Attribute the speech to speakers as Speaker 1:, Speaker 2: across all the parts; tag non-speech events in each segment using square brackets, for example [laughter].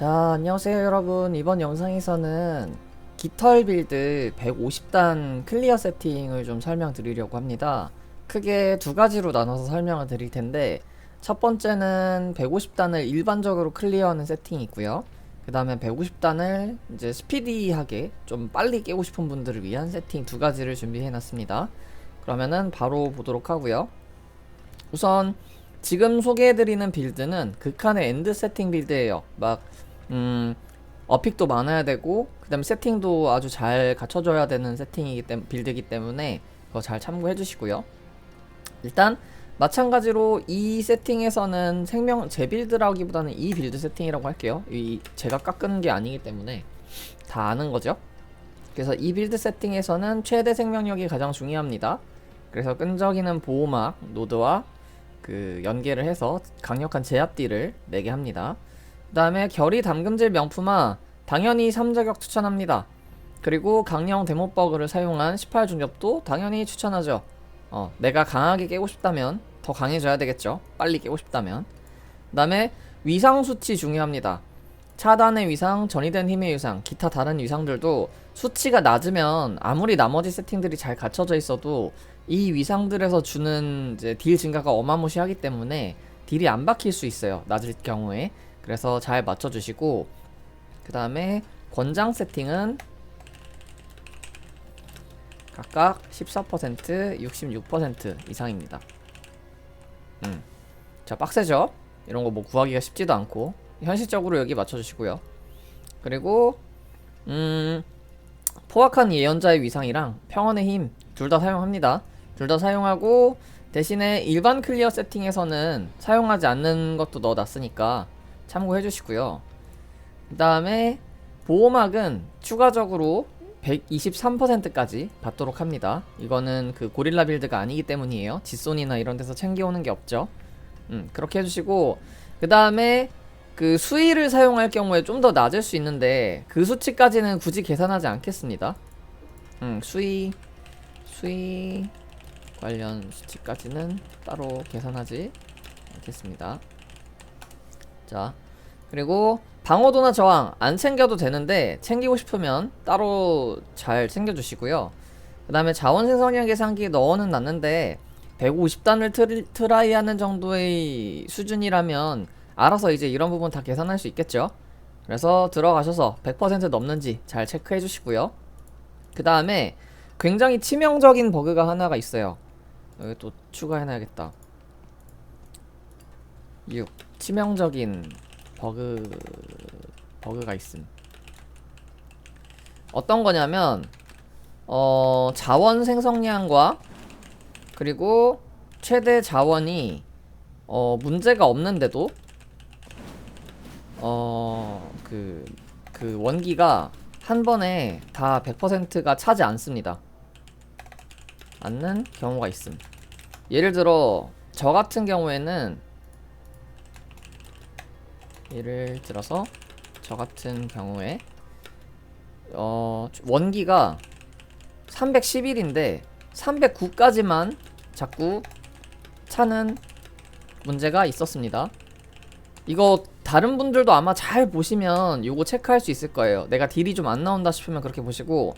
Speaker 1: 자, 안녕하세요 여러분. 이번 영상에서는 깃털 빌드 150단 클리어 세팅을 좀 설명드리려고 합니다. 크게 두 가지로 나눠서 설명을 드릴 텐데 첫 번째는 150단을 일반적으로 클리어하는 세팅이 있고요. 그 다음에 150단을 이제 스피디하게 좀 빨리 깨고 싶은 분들을 위한 세팅 두 가지를 준비해 놨습니다. 그러면은 바로 보도록 하고요. 우선 지금 소개해드리는 빌드는 극한의 엔드 세팅 빌드예요. 막 음, 어픽도 많아야 되고 그다음에 세팅도 아주 잘 갖춰줘야 되는 세팅이기 때문에 빌드이기 때문에 그거 잘 참고해 주시고요. 일단 마찬가지로 이 세팅에서는 생명 제 빌드라기보다는 이 빌드 세팅이라고 할게요. 이 제가 깎은 게 아니기 때문에 다 아는 거죠. 그래서 이 빌드 세팅에서는 최대 생명력이 가장 중요합니다. 그래서 끈적이는 보호막 노드와 그 연계를 해서 강력한 제압딜을 내게 합니다. 그 다음에 결이 담금질 명품화 당연히 3자격 추천합니다. 그리고 강령 데모버그를 사용한 18중접도 당연히 추천하죠. 어, 내가 강하게 깨고 싶다면 더 강해져야 되겠죠. 빨리 깨고 싶다면. 그 다음에 위상 수치 중요합니다. 차단의 위상, 전이된 힘의 위상, 기타 다른 위상들도 수치가 낮으면 아무리 나머지 세팅들이 잘 갖춰져 있어도 이 위상들에서 주는 딜 증가가 어마무시하기 때문에 딜이 안 박힐 수 있어요. 낮을 경우에. 그래서 잘 맞춰주시고 그 다음에 권장 세팅은 각각 14%, 66% 이상입니다. 음. 자, 빡세죠? 이런 거 뭐 구하기가 쉽지도 않고 현실적으로 여기 맞춰주시고요. 그리고 음 포악한 예언자의 위상이랑 평온의 힘 둘 다 사용합니다. 둘 다 사용하고 대신에 일반 클리어 세팅에서는 사용하지 않는 것도 넣어놨으니까 참고해 주시고요. 그 다음에 보호막은 추가적으로 123%까지 받도록 합니다. 이거는 그 고릴라 빌드가 아니기 때문이에요. 짓손이나 이런 데서 챙겨오는 게 없죠. 음, 그렇게 해주시고 그 다음에 그 수위를 사용할 경우에 좀 더 낮을 수 있는데 그 수치까지는 굳이 계산하지 않겠습니다. 음, 수위 수위 관련 수치까지는 따로 계산하지 않겠습니다. 자, 그리고 방어도나 저항 안 챙겨도 되는데 챙기고 싶으면 따로 잘 챙겨주시고요. 그 다음에 자원 생성량 계산기 넣어는 놨는데 150단을 트리, 트라이하는 정도의 수준이라면 알아서 이제 이런 부분 다 계산할 수 있겠죠. 그래서 들어가셔서 100% 넘는지 잘 체크해 주시고요. 그 다음에 굉장히 치명적인 버그가 하나가 있어요. 여기 또 추가해놔야겠다. 6. 치명적인 버그 버그가 있음. 어떤 거냐면 어 자원 생성량과 그리고 최대 자원이 어 문제가 없는데도 어그그 그 원기가 한 번에 다 100%가 차지 않습니다. 않는 경우가 있음. 예를 들어 저 같은 경우에는 예를 들어서 저 같은 경우에 어 원기가 311인데 309까지만 자꾸 차는 문제가 있었습니다. 이거 다른 분들도 아마 잘 보시면 이거 체크할 수 있을 거예요. 내가 딜이 좀 안 나온다 싶으면 그렇게 보시고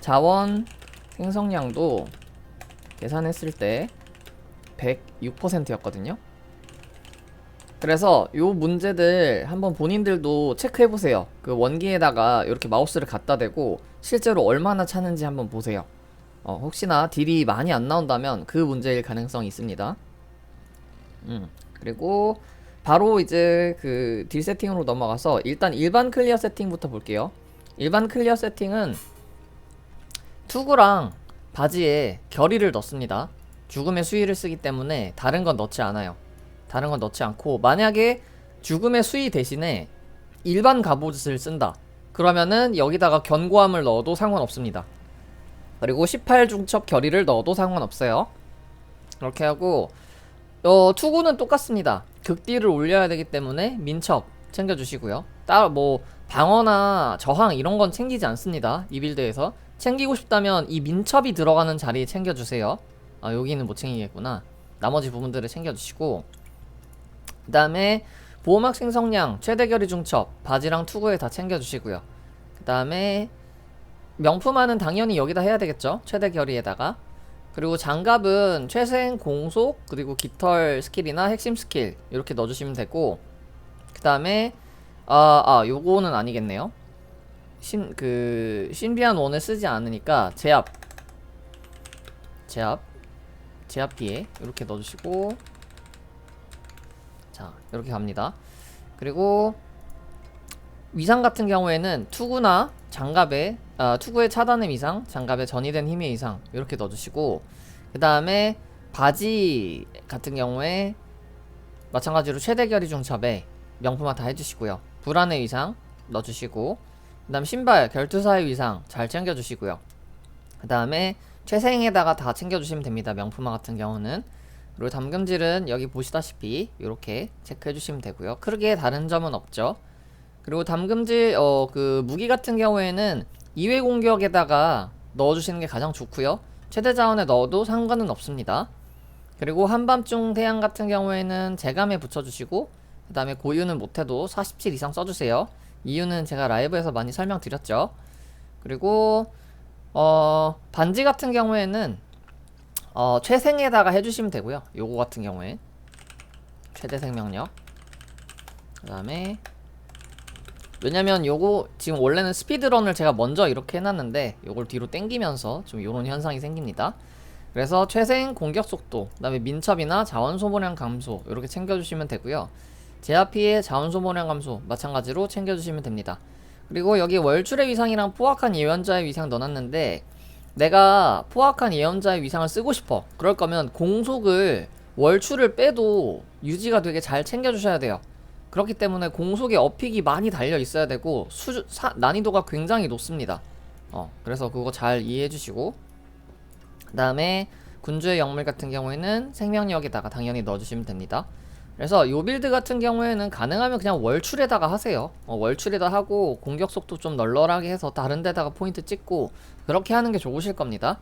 Speaker 1: 자원 생성량도 계산했을 때 106%였거든요. 그래서 요 문제들 한번 본인들도 체크해 보세요. 그 원기에다가 이렇게 마우스를 갖다 대고 실제로 얼마나 차는지 한번 보세요. 어, 혹시나 딜이 많이 안 나온다면 그 문제일 가능성이 있습니다. 음, 그리고 바로 이제 그 딜 세팅으로 넘어가서 일단 일반 클리어 세팅부터 볼게요. 일반 클리어 세팅은 투구랑 바지에 결의를 넣습니다. 죽음의 수위를 쓰기 때문에 다른 건 넣지 않아요. 다른 건 넣지 않고 만약에 죽음의 수위 대신에 일반 갑옷을 쓴다. 그러면은 여기다가 견고함을 넣어도 상관없습니다. 그리고 18중첩 결의를 넣어도 상관없어요. 그렇게 하고 어, 투구는 똑같습니다. 극딜을 올려야 되기 때문에 민첩 챙겨주시고요. 따로 뭐 방어나 저항 이런 건 챙기지 않습니다. 이 빌드에서 챙기고 싶다면 이 민첩이 들어가는 자리에 챙겨주세요. 아 여기는 못 챙기겠구나. 나머지 부분들을 챙겨주시고 그 다음에 보호막 생 성량, 최대 결의 중첩, 바지랑 투구에 다 챙겨주시고요. 그 다음에 명품화는 당연히 여기다 해야 되겠죠. 최대 결의에다가. 그리고 장갑은 최생 공속 그리고 깃털 스킬이나 핵심 스킬 이렇게 넣어주시면 되고 그 다음에 아, 아 요거는 아니겠네요. 신 그 신비한 원을 쓰지 않으니까 제압 제압 제압 피해 이렇게 넣어주시고 자 이렇게 갑니다. 그리고 위상 같은 경우에는 투구나 장갑에 아, 투구의 차단의 이상, 장갑에 전이된 힘의 이상 이렇게 넣어주시고 그 다음에 바지 같은 경우에 마찬가지로 최대 결의 중첩에 명품화 다 해주시고요. 불안의 위상 넣어주시고 그 다음 신발 결투사의 위상 잘 챙겨주시고요. 그 다음에 최생에다가 다 챙겨주시면 됩니다. 명품화 같은 경우는 그리고 담금질은 여기 보시다시피 이렇게 체크해 주시면 되고요. 크게 다른 점은 없죠. 그리고 담금질 어 그 무기 같은 경우에는 2회 공격에다가 넣어주시는 게 가장 좋고요. 최대 자원에 넣어도 상관은 없습니다. 그리고 한밤중 태양 같은 경우에는 재감에 붙여주시고 그 다음에 고유는 못해도 47 이상 써주세요. 이유는 제가 라이브에서 많이 설명드렸죠. 그리고 어 반지 같은 경우에는 어 최생에다가 해주시면 되고요. 요거 같은 경우에. 최대 생명력. 그 다음에 왜냐면 요거 지금 원래는 스피드런을 제가 먼저 이렇게 해놨는데 요걸 뒤로 당기면서 좀 요런 현상이 생깁니다. 그래서 최생 공격 속도 그 다음에 민첩이나 자원 소모량 감소 이렇게 챙겨주시면 되고요. 제압 피해 자원 소모량 감소 마찬가지로 챙겨주시면 됩니다. 그리고 여기 월출의 위상이랑 포악한 예언자의 위상 넣어놨는데 내가 포악한 예언자의 위상을 쓰고 싶어 그럴 거면 공속을 월출을 빼도 유지가 되게 잘 챙겨주셔야 돼요 그렇기 때문에 공속에 어픽이 많이 달려 있어야 되고 수, 사, 난이도가 굉장히 높습니다. 어, 그래서 그거 잘 이해해 주시고 그 다음에 군주의 영물 같은 경우에는 생명력에다가 당연히 넣어주시면 됩니다. 그래서 요 빌드 같은 경우에는 가능하면 그냥 월출에다가 하세요. 어, 월출에다 하고 공격 속도 좀 널널하게 해서 다른 데다가 포인트 찍고 그렇게 하는 게 좋으실 겁니다.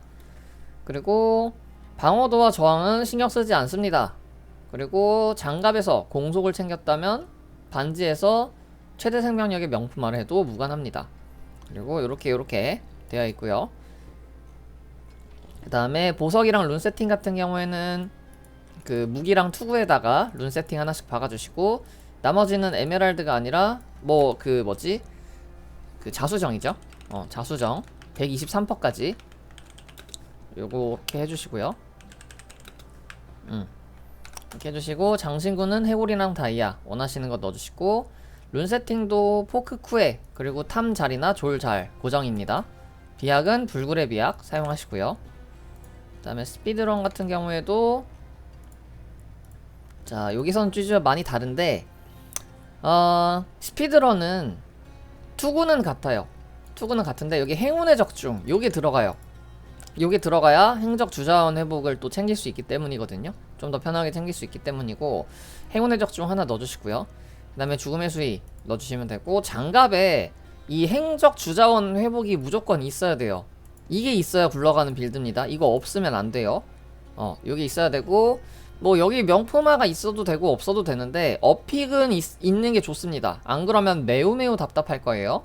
Speaker 1: 그리고 방어도와 저항은 신경 쓰지 않습니다. 그리고 장갑에서 공속을 챙겼다면 반지에서 최대 생명력의 명품화를 해도 무관합니다. 그리고 이렇게 이렇게 되어 있고요. 그 다음에 보석이랑 룬 세팅 같은 경우에는 그 무기랑 투구에다가 룬 세팅 하나씩 박아주시고 나머지는 에메랄드가 아니라 뭐 그 뭐지 그 자수정이죠. 어 자수정 123%까지 요렇게 해주시고요. 음. 이렇게 해주시고 장신구는 해골이랑 다이아 원하시는 거 넣어주시고 룬 세팅도 포크 쿠에 그리고 탐 자리나 졸 잘 고정입니다. 비약은 불굴의 비약 사용하시고요. 그 다음에 스피드런 같은 경우에도 자 여기선 쭈쭈 많이 다른데 어 스피드런은 투구는 같아요. 투구는 같은데 여기 행운의 적중 요게 들어가요. 요게 들어가야 행적 주자원 회복을 또 챙길 수 있기 때문이거든요. 좀 더 편하게 챙길 수 있기 때문이고 행운의 적중 하나 넣어주시고요. 그 다음에 죽음의 수위 넣어주시면 되고 장갑에 이 행적 주자원 회복이 무조건 있어야 돼요. 이게 있어야 굴러가는 빌드입니다. 이거 없으면 안 돼요. 어 여기 있어야 되고 뭐 여기 명품화가 있어도 되고 없어도 되는데 어픽은 있, 있는 게 좋습니다. 안 그러면 매우 매우 답답할 거예요.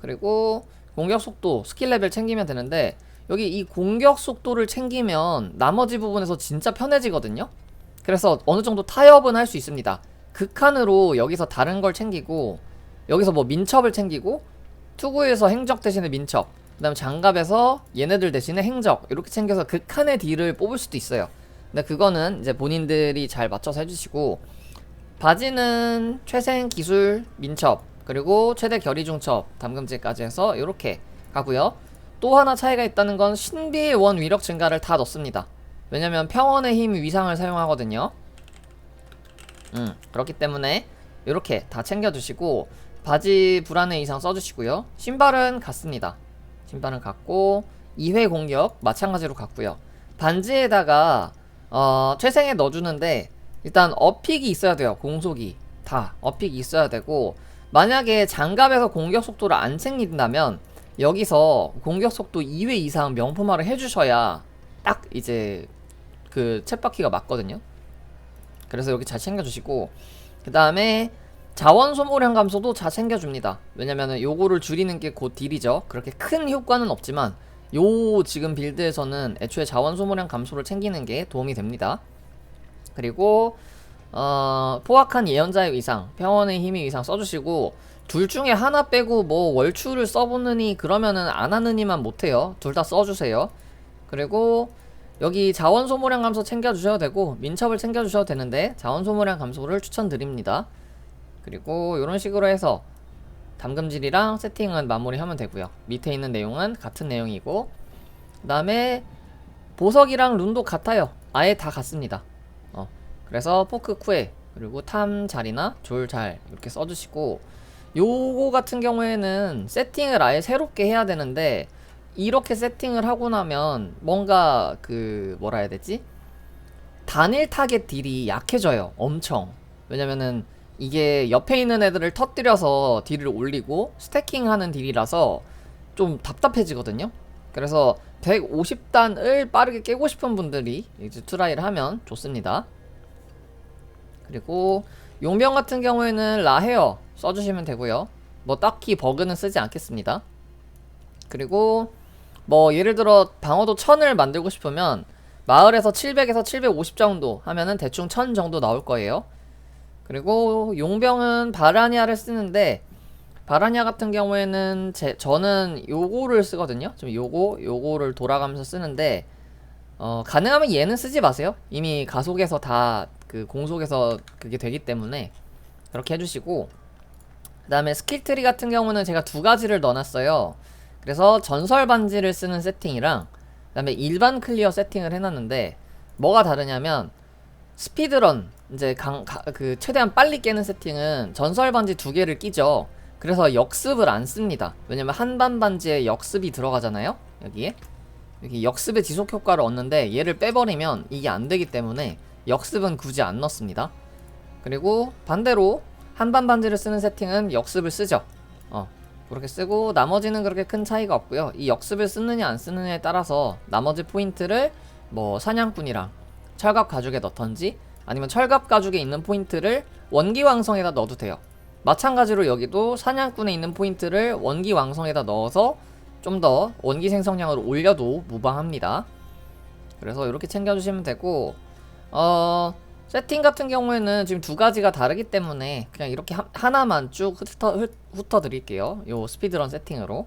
Speaker 1: 그리고 공격 속도 스킬 레벨 챙기면 되는데 여기 이 공격 속도를 챙기면 나머지 부분에서 진짜 편해지거든요. 그래서 어느 정도 타협은 할 수 있습니다. 극한으로 여기서 다른 걸 챙기고 여기서 뭐 민첩을 챙기고 투구에서 행적 대신에 민첩 그 다음에 장갑에서 얘네들 대신에 행적 이렇게 챙겨서 극한의 딜을 뽑을 수도 있어요. 근데 그거는 이제 본인들이 잘 맞춰서 해주시고 바지는 최생 기술 민첩 그리고 최대 결의 중첩 담금질까지 해서 이렇게 가고요. 또 하나 차이가 있다는 건 신비의 원 위력 증가를 다 넣습니다. 왜냐면 평원의 힘 위상을 사용하거든요. 음, 그렇기 때문에 이렇게 다 챙겨주시고 바지 불안의 이상 써주시고요. 신발은 같습니다. 신발은 같고 2회 공격 마찬가지로 같고요. 반지에다가 어, 최생에 넣어주는데 일단 어픽이 있어야 돼요. 공속이 다 어픽이 있어야 되고 만약에 장갑에서 공격 속도를 안 챙긴다면 여기서 공격 속도 2회 이상 명품화를 해주셔야 딱 이제 그 챗바퀴가 맞거든요. 그래서 여기 잘 챙겨주시고 그 다음에 자원 소모량 감소도 다 챙겨줍니다. 왜냐면은 요거를 줄이는 게 곧 딜이죠. 그렇게 큰 효과는 없지만 요 지금 빌드에서는 애초에 자원 소모량 감소를 챙기는 게 도움이 됩니다. 그리고 어, 포악한 예언자의 위상, 평원의 힘의 위상 써주시고 둘 중에 하나 빼고 뭐 월추를 써보느니 그러면은 안 하느니만 못해요. 둘 다 써주세요. 그리고 여기 자원 소모량 감소 챙겨주셔도 되고 민첩을 챙겨주셔도 되는데 자원 소모량 감소를 추천드립니다. 그리고 이런 식으로 해서 담금질이랑 세팅은 마무리하면 되고요. 밑에 있는 내용은 같은 내용이고 그 다음에 보석이랑 룬도 같아요. 아예 다 같습니다. 어, 그래서 포크 쿠에 그리고 탐 자리나 졸 잘 이렇게 써주시고 요거 같은 경우에는 세팅을 아예 새롭게 해야 되는데 이렇게 세팅을 하고 나면 뭔가 그 뭐라 해야 되지? 단일 타겟 딜이 약해져요. 엄청. 왜냐면은 이게 옆에 있는 애들을 터뜨려서 딜을 올리고 스태킹하는 딜이라서 좀 답답해지거든요. 그래서 150단을 빠르게 깨고 싶은 분들이 이제 트라이를 하면 좋습니다. 그리고 용병 같은 경우에는 라헤어 써주시면 되고요. 뭐 딱히 버그는 쓰지 않겠습니다. 그리고 뭐 예를 들어 방어도 1000을 만들고 싶으면 마을에서 700에서 750 정도 하면은 대충 1000 정도 나올 거예요. 그리고 용병은 바라니아를 쓰는데 바라니아 같은 경우에는 제 저는 요거를 쓰거든요. 좀 요거 요거를 돌아가면서 쓰는데 어 가능하면 얘는 쓰지 마세요. 이미 가속에서 다 그 공속에서 그게 되기 때문에 그렇게 해주시고 그 다음에 스킬 트리 같은 경우는 제가 두 가지를 넣어놨어요. 그래서 전설 반지를 쓰는 세팅이랑 그 다음에 일반 클리어 세팅을 해놨는데 뭐가 다르냐면 스피드런 이제 강, 가, 그 최대한 빨리 깨는 세팅은 전설 반지 두 개를 끼죠. 그래서 역습을 안 씁니다. 왜냐면 한반 반지에 역습이 들어가잖아요. 여기에 여기 역습의 지속 효과를 얻는데 얘를 빼버리면 이게 안 되기 때문에 역습은 굳이 안 넣습니다. 그리고 반대로 한반 반지를 쓰는 세팅은 역습을 쓰죠. 어 그렇게 쓰고 나머지는 그렇게 큰 차이가 없고요. 이 역습을 쓰느냐 안 쓰느냐에 따라서 나머지 포인트를 뭐 사냥꾼이랑 철갑 가죽에 넣던지 아니면 철갑 가죽에 있는 포인트를 원기 왕성에다 넣어도 돼요. 마찬가지로 여기도 사냥꾼에 있는 포인트를 원기 왕성에다 넣어서 좀 더 원기 생성량을 올려도 무방합니다. 그래서 이렇게 챙겨주시면 되고 어 세팅 같은 경우에는 지금 두 가지가 다르기 때문에 그냥 이렇게 하, 하나만 쭉 훑- 훑어 드릴게요. 요 스피드런 세팅으로.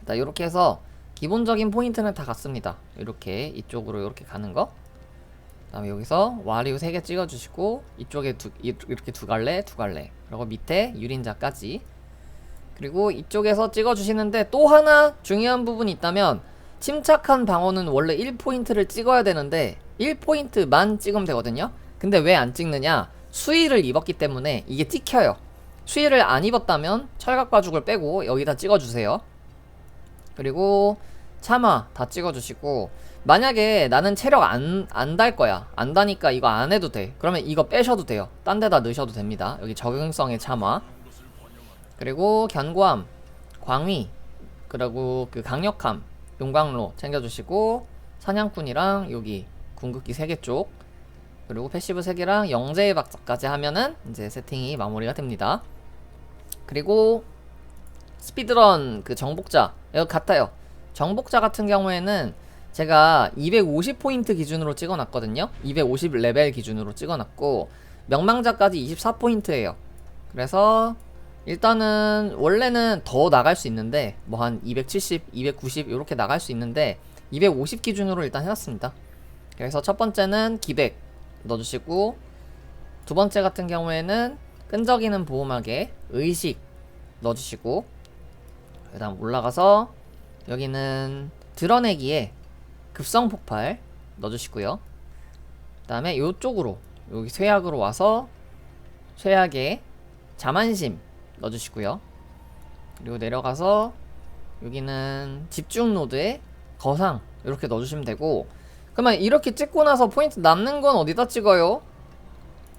Speaker 1: 일단 이렇게 해서 기본적인 포인트는 다 같습니다. 이렇게 이쪽으로 이렇게 가는 거. 그다음에 여기서 와리우 3개 찍어주시고 이쪽에 두, 이- 이렇게 두 갈래 두 갈래. 그리고 밑에 유린자까지. 그리고 이쪽에서 찍어주시는데 또 하나 중요한 부분이 있다면 침착한 방어는 원래 1포인트를 찍어야 되는데 1포인트만 찍으면 되거든요. 근데 왜 안 찍느냐? 수위를 입었기 때문에 이게 찍혀요. 수위를 안 입었다면 철갑 가죽을 빼고 여기다 찍어주세요. 그리고 참아 다 찍어주시고 만약에 나는 체력 안 안 달 거야. 안 다니까 이거 안 해도 돼. 그러면 이거 빼셔도 돼요. 딴 데다 넣으셔도 됩니다. 여기 적응성의 참아 그리고 견고함 광위 그리고 그 강력함 용광로 챙겨주시고 사냥꾼이랑 여기 궁극기 3개 쪽 그리고 패시브 3개랑 영재의 박자까지 하면은 이제 세팅이 마무리가 됩니다. 그리고 스피드런 그 정복자. 이거 같아요. 정복자 같은 경우에는 제가 250포인트 기준으로 찍어놨거든요. 250 레벨 기준으로 찍어놨고 명망자까지 24포인트예요. 그래서 일단은 원래는 더 나갈 수 있는데 뭐 한 270, 290 이렇게 나갈 수 있는데 250 기준으로 일단 해놨습니다. 그래서 첫 번째는 기백 넣어주시고 두 번째 같은 경우에는 끈적이는 보호막에 의식 넣어주시고 그 다음 올라가서 여기는 드러내기에 급성 폭발 넣어주시고요. 그 다음에 요쪽으로 여기 쇠약으로 와서 쇠약에 자만심 넣어주시고요. 그리고 내려가서 여기는 집중 노드에 거상 이렇게 넣어주시면 되고 그러면 이렇게 찍고 나서 포인트 남는 건 어디다 찍어요?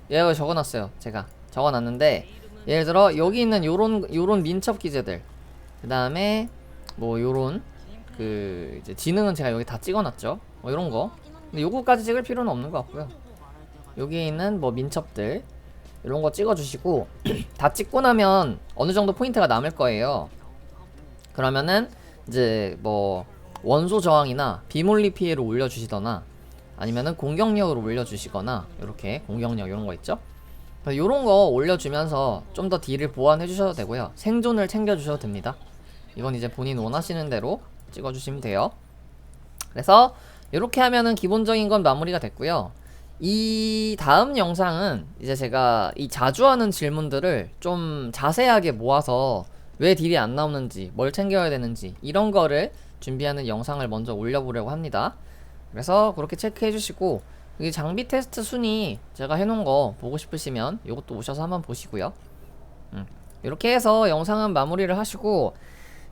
Speaker 1: 얘가 적어놨어요 제가. 적어놨는데 예를 들어 여기 있는 요런 요런 민첩 기제들 그 다음에 뭐 요런 그 이제 지능은 제가 여기 다 찍어놨죠 뭐 요런 거 근데 요거까지 찍을 필요는 없는 것 같고요 여기 있는 뭐 민첩들 이런 거 찍어주시고 [clears throat] 다 찍고 나면 어느 정도 포인트가 남을 거예요. 그러면은 이제 뭐 원소 저항이나 비몰리 피해를 올려주시거나 아니면은 공격력을 올려주시거나 이렇게 공격력 이런 거 있죠? 이런 거 올려주면서 좀 더 딜을 보완해 주셔도 되고요. 생존을 챙겨 주셔도 됩니다. 이건 이제 본인 원하시는 대로 찍어주시면 돼요. 그래서 이렇게 하면은 기본적인 건 마무리가 됐고요. 이 다음 영상은 이제 제가 이 자주 하는 질문들을 좀 자세하게 모아서 왜 딜이 안 나오는지, 뭘 챙겨야 되는지 이런 거를 준비하는 영상을 먼저 올려보려고 합니다. 그래서 그렇게 체크해 주시고 이 장비 테스트 순위 제가 해놓은 거 보고 싶으시면 이것도 오셔서 한번 보시고요. 음, 이렇게 해서 영상은 마무리를 하시고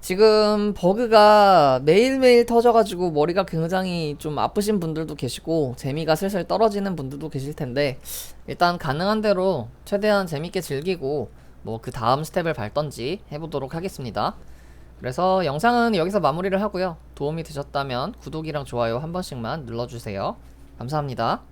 Speaker 1: 지금 버그가 매일매일 터져가지고 머리가 굉장히 좀 아프신 분들도 계시고 재미가 슬슬 떨어지는 분들도 계실 텐데 일단 가능한 대로 최대한 재밌게 즐기고 뭐 그 다음 스텝을 밟던지 해보도록 하겠습니다. 그래서 영상은 여기서 마무리를 하고요. 도움이 되셨다면 구독이랑 좋아요 한 번씩만 눌러주세요. 감사합니다.